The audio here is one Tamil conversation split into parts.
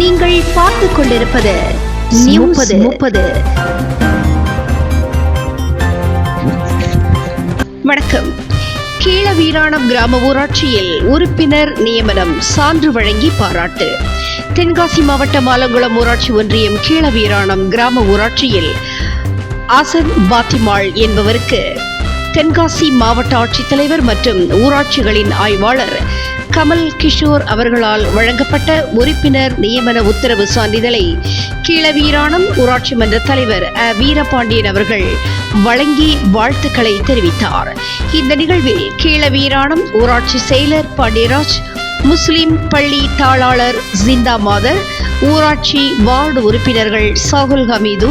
நீங்கள் பார்த்துக் கொண்டிருப்பது நியூஸ் முப்பது. வணக்கம். கீழவீராணம் கிராம ஊராட்சியில் உறுப்பினர் நியமனம் சான்று வழங்கி பாராட்டு. தென்காசி மாவட்டம் ஆலங்குளம் ஊராட்சி ஒன்றியம் கீழவீராணம் கிராம ஊராட்சியில் ஆசன் பாத்திமாள் என்பவருக்கு தென்காசி மாவட்ட ஆட்சித்தலைவர் மற்றும் ஊராட்சிகளின் ஆய்வாளர் கமல் கிஷோர் அவர்களால் வழங்கப்பட்ட உறுப்பினர் நியமன உத்தரவு சான்றிதழை கீழவீராணம் ஊராட்சி மன்ற தலைவர் அ. வீரபாண்டியன் அவர்கள் வழங்கி வாழ்த்துக்களை தெரிவித்தார். இந்த நிகழ்வில் கீழவீராணம் ஊராட்சி செயலர் பாண்டியராஜ் முஸ்லிம் பள்ளி தாளாளர் ஜிந்தா மாதர் ஊராட்சி வார்டு உறுப்பினர்கள் சாகுல் ஹமீது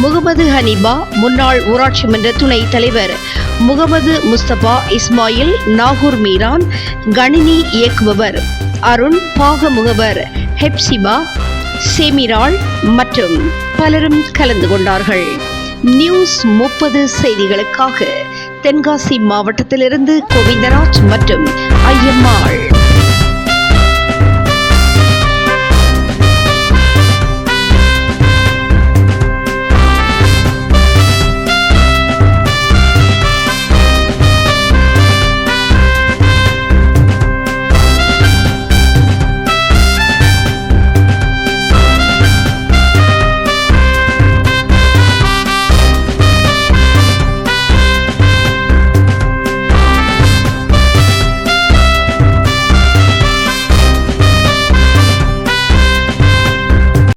முகமது ஹனீபா முன்னாள் ஊராட்சி மன்ற துணைத் தலைவர் முகமது முஸ்தபா இஸ்மாயில் நாகூர் மீரான் கணினி இயக்குபவர் அருண் பாக முகவர் ஹெப்சிபா செமிரால் மற்றும் பலரும் கலந்து கொண்டார்கள். நியூஸ் முப்பது செய்திகளுக்காக தென்காசி மாவட்டத்திலிருந்து கோவிந்தராஜ் மற்றும் ஐ